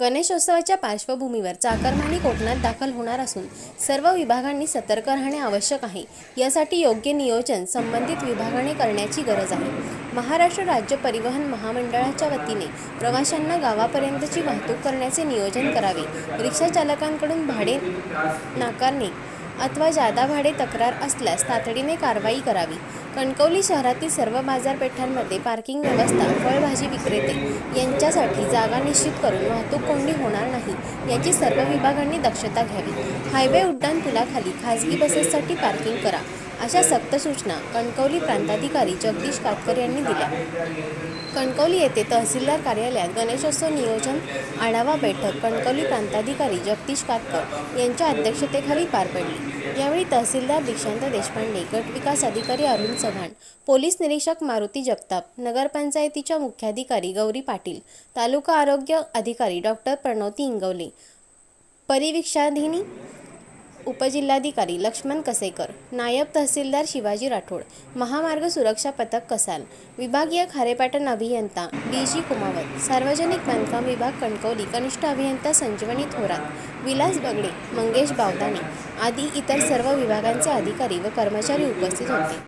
गणेशोत्सवाच्या पार्श्वभूमीवर चाकरमानी कोकणात दाखल होणार असून सर्व विभागांनी सतर्क राहणे आवश्यक आहे. यासाठी योग्य नियोजन संबंधित विभागाने करण्याची गरज आहे. महाराष्ट्र राज्य परिवहन महामंडळाच्या वतीने प्रवाशांना गावापर्यंतची वाहतूक करण्याचे नियोजन करावे. रिक्षा चालकांकडून भाडे नाकारणे अथवा जादा भाडे तक्रार असल्यास तातडीने कारवाई करावी. कणकवली शहरातील सर्व बाजारपेठांमध्ये पार्किंग व्यवस्था फळभाजी विक्रेते यांच्यासाठी जागा निश्चित करून वाहतूक कोंडी होणार नाही याची सर्व विभागांनी दक्षता घ्यावी. हायवे उड्डाण पुलाखाली खाजगी बसेससाठी पार्किंग करा. अशा सक्त सूचना कणकवली प्रांताधिकारी जगदीश कातकर यांनी दिल्या. कणकवली येथे तहसीलदार कार्यालयात गणेशोत्सव नियोजन आढावा बैठक कणकवली प्रांताधिकारी जगदीश कातकर यांच्या अध्यक्षतेखाली पार पडली. यावेळी तहसीलदार दीक्षांत देशपांडे गटविकास अधिकारी अरुण चव्हाण पोलीस निरीक्षक मारुती जगताप नगरपंचायतीच्या मुख्याधिकारी गौरी पाटील तालुका आरोग्य अधिकारी डॉक्टर प्रणोती इंगवले परिविक्षाधिनी उपजिल्हाधिकारी लक्ष्मण कसेकर नायब तहसीलदार शिवाजी राठोड महामार्ग सुरक्षा पथक कसाल विभागीय खारेपाटण अभियंता डी जी कुमावत सार्वजनिक बांधकाम विभाग कणकवली कनिष्ठ अभियंता संजीवनी थोरात विलास बगडे मंगेश बावदाने आदी इतर सर्व विभागांचे अधिकारी व कर्मचारी उपस्थित होते.